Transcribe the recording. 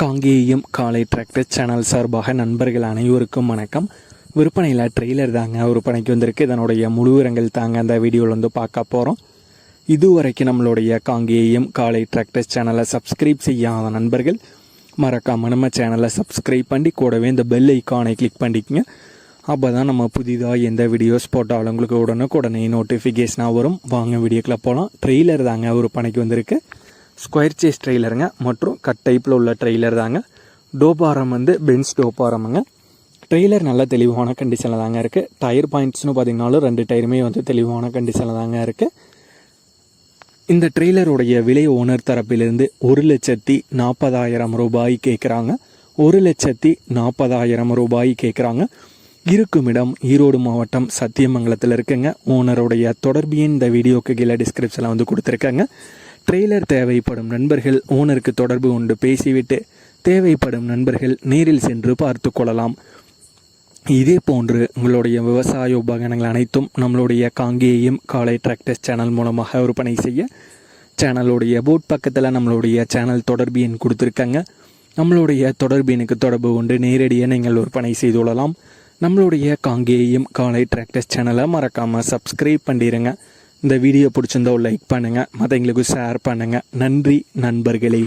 காங்கேயம் காலை tractor channel சார்பாக நண்பர்கள் அனைவருக்கும் வணக்கம். விற்பனையில் ட்ரெய்லர் தாங்க விற்பனைக்கு வந்திருக்கு. இதனுடைய முழு விவரங்கள் தாங்க அந்த வீடியோவில் வந்து பார்க்க போகிறோம் இதுவரைக்கும் நம்மளுடைய காங்கேயம் காலை டிராக்டர் சேனலை சப்ஸ்கிரைப் செய்யாத நண்பர்கள் மறக்காம நம்ம சேனலை சப்ஸ்கிரைப் பண்ணி கூடவே இந்த பெல் ஐக்கானை கிளிக் பண்ணிக்கங்க. அப்போ தான் நம்ம புதிதாக எந்த வீடியோஸ் போட்டாலும் உங்களுக்கு உடனுக்குடனே நோட்டிஃபிகேஷனாக வரும். வாங்க வீடியோக்குள்ள போகலாம் ட்ரெய்லர் தாங்க விற்பனைக்கு வந்திருக்கு. ஸ்கொயர் சேஸ் ட்ரெய்லருங்க மற்றும் கட் டைப்பில் உள்ள ட்ரெய்லர் தாங்க. டோபாரம் வந்து பென்ஸ் டோபாரமுங்க. ட்ரெய்லர் நல்ல தெளிவான கண்டிஷனில் தாங்க இருக்குது டயர் பாயிண்ட்ஸ்னு பார்த்திங்கனாலும் ரெண்டு டயருமே வந்து தெளிவான கண்டிஷனில் தாங்க இருக்குது இந்த ட்ரெய்லருடைய விலை ஓனர் தரப்பிலிருந்து ஒரு லட்சத்தி நாற்பதாயிரம் ரூபாய் கேட்குறாங்க ஒரு லட்சத்தி நாற்பதாயிரம் ரூபாய் கேட்குறாங்க இருக்கும் இடம் ஈரோடு மாவட்டம் சத்தியமங்கலத்தில் இருக்குங்க. ஓனருடைய தொடர்பு எண் இந்த வீடியோக்கு கீழே டிஸ்கிரிப்ஷனில் வந்து கொடுத்துருக்காங்க. ட்ரெய்லர் தேவைப்படும் நண்பர்கள் ஓனருக்கு தொடர்பு கொண்டு பேசிவிட்டு தேவைப்படும் நண்பர்கள் நேரில் சென்று பார்த்து கொள்ளலாம். இதே போன்று உங்களுடைய விவசாய உபகரணங்கள் அனைத்தும் நம்மளுடைய காங்கேயம் காலை டிராக்டர்ஸ் சேனல் மூலமாக விற்பனை செய்ய சேனலுடைய போட் பக்கத்தில் நம்மளுடைய சேனல் தொடர்பு எண் கொடுத்துருக்காங்க. நம்மளுடைய தொடர்பு எண்ணுக்கு தொடர்பு கொண்டு நேரடியாக நீங்கள் விற்பனை செய்து கொள்ளலாம். நம்மளுடைய காங்கேயம் காலை டிராக்டர்ஸ் சேனலை மறக்காமல் சப்ஸ்கிரைப் பண்ணிடுங்க இந்த வீடியோ பிடிச்சிருந்தா லைக் பண்ணுங்கள் மற்றவங்களுக்கு ஷேர் பண்ணுங்கள் நன்றி நண்பர்களே.